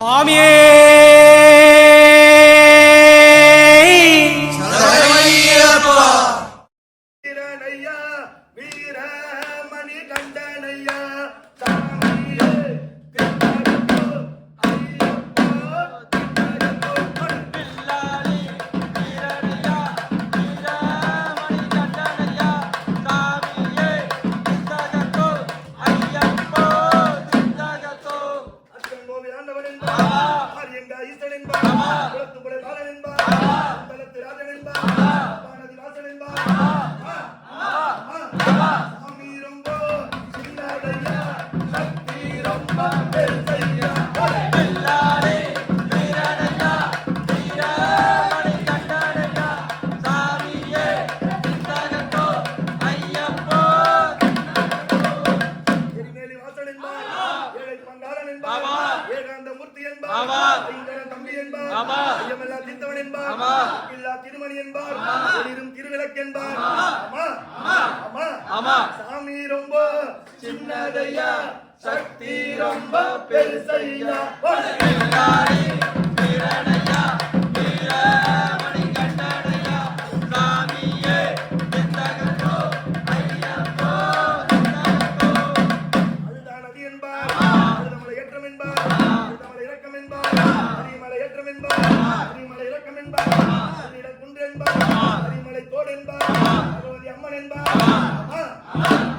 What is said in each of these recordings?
சுவாமியே! வீரமணி கண்டனையா என்பார் ஏகாந்த மூர்த்தி என்பார். ஐங்கர தம்பி என்பார். ஐயமெல்லாம் தீர்த்தவன் என்பார். இல்லா திருமணி என்பார். ஒளிரும் திருவிளக்கு என்பார். சாமி ரொம்ப சின்னதையா சக்தி ரொம்ப பெருசையா. ஏற்றம் என்பார் அரிமலை இறக்கம் என்பார் குன்று என்பார் அரிமலை தோடு என்பார் பகவதி அம்மன் என்பார்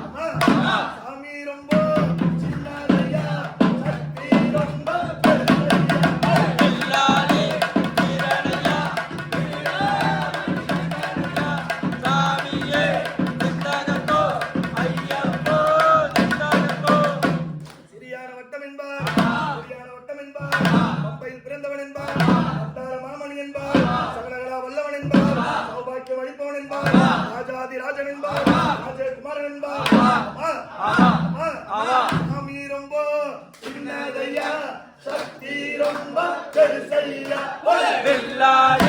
ராஜாதி ராஜன் என்பார். ராஜகுமாரன் என்பார். சாமி ரொம்ப சின்னதையா சக்தி ரொம்ப பெருசையா. நீலிமலை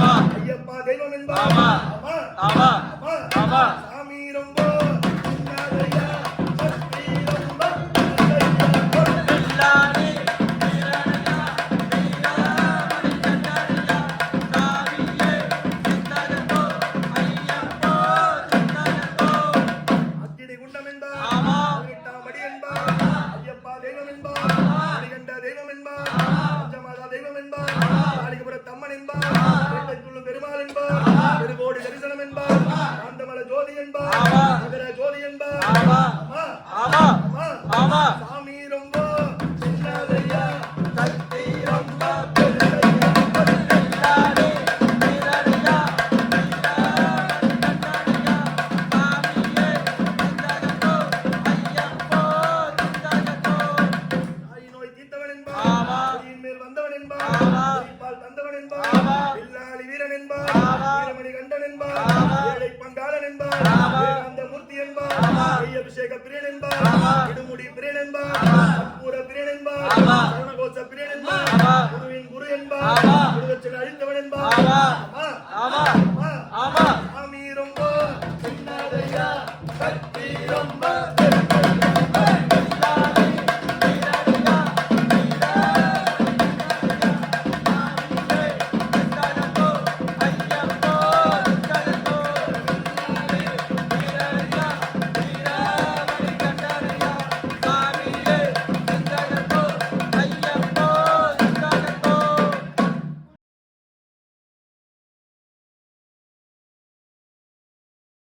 ஐயப்பா தெய்வம் என்பார். அம்மா அம்மா சாமி என்பார். நகர ஜோதி என்பார். அம்மா, அம்மா, சாமி ரொம்ப. சின்னதையா. சக்தி ரொம்ப. வந்தவன் என்பார். தந்தவன் என்பார். வில்லாளி வீரன் என்பார். வீரமணி கண்டன் என்பார். மூர்த்தி என்பார் ஐய அபிஷேக பிரியன் என்பார் இடுமுடி பிரியன் என்பார் கற்பூர பிரியன் என்பார் சரணகோச பிரியன் என்பார் குருவின் குரு என்பார் குருவச்சனை அழித்தவன் என்பார்